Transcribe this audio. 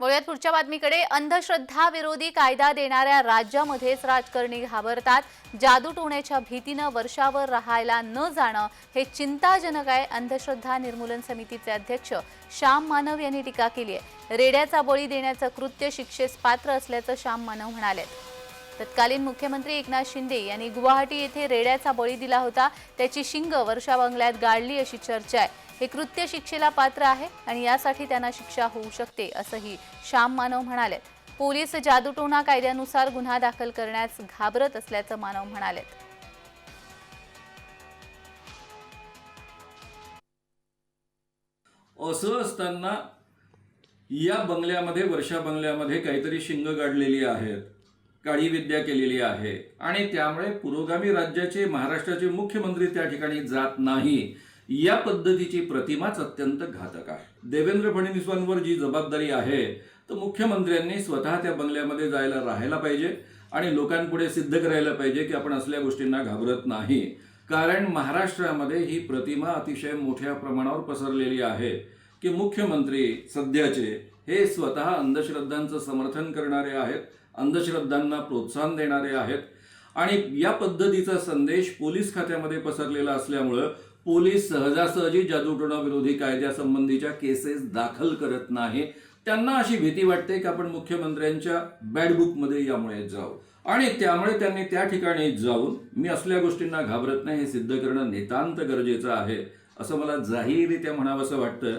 वळूयात पुढच्या बातमीकडे. अंधश्रद्धा विरोधी कायदा देणाऱ्या राज्यामध्येच राजकारणी घाबरतात. जादू टोण्याच्या भीतीनं वर्षावर राहायला न जाणं हे चिंताजनक आहे. अंधश्रद्धा निर्मूलन समितीचे अध्यक्ष श्याम मानव यांनी टीका केली आहे. रेड्याचा बळी देण्याचं कृत्य शिक्षेस पात्र असल्याचं श्याम मानव म्हणाले तत्कालीन मुख्यमंत्री एकनाथ शिंदे यांनी गुवाहाटी येथे रेड्याचा बळी दिला होता. त्याची शिंग वर्षा बंगल्यात गाडली अशी चर्चा आहे. हे कृत्य शिक्षेला पात्र आहे आणि यासाठी त्यांना शिक्षा होऊ शकते असंही श्याम मानव म्हणाले पोलीस जादूटोणा कायद्यानुसार गुन्हा दाखल करण्यास घाबरत असल्याचं मानव म्हणाले असं असताना या बंगल्यामध्ये वर्षा बंगल्यामध्ये काहीतरी शिंग गाडलेली आहेत. काळी विद्या केलेली आहे. आणि त्यामुळे पुरोगामी राज्याचे महाराष्ट्राचे मुख्यमंत्री त्या ठिकाणी जात नाही. या पद्धतीची प्रतिमाच अत्यंत घातक आहे. देवेंद्र फडणवीसांवर जी जबाबदारी आहे तर मुख्यमंत्र्यांनी स्वतः त्या बंगल्यामध्ये जायला राहायला पाहिजे आणि लोकांपुढे सिद्ध करायला पाहिजे की आपण असल्या गोष्टींना घाबरत नाही. कारण महाराष्ट्रामध्ये ही प्रतिमा अतिशय मोठ्या प्रमाणावर पसरलेली आहे की मुख्यमंत्री सध्याचे हे स्वतः अंधश्रद्धांचं समर्थन करणारे आहेत. अंधश्रद्धांना प्रोत्साहन देणारे आहेत. आणि या पद्धतीचा संदेश पोलीस खात्यामध्ये पसरलेला असल्यामुळं पोलीस सहजासहजी जादूटोणाविरोधी कायद्यासंबंधीच्या केसेस दाखल करत नाही. त्यांना अशी भीती वाटते की आपण मुख्यमंत्र्यांच्या बॅडबुकमध्ये यामुळे जाऊ. आणि त्यामुळे त्यांनी त्या ठिकाणी जाऊन मी असल्या गोष्टींना घाबरत नाही हे सिद्ध करणं नितांत गरजेचं आहे असं मला जाहीररित्या म्हणावंसं वाटतं.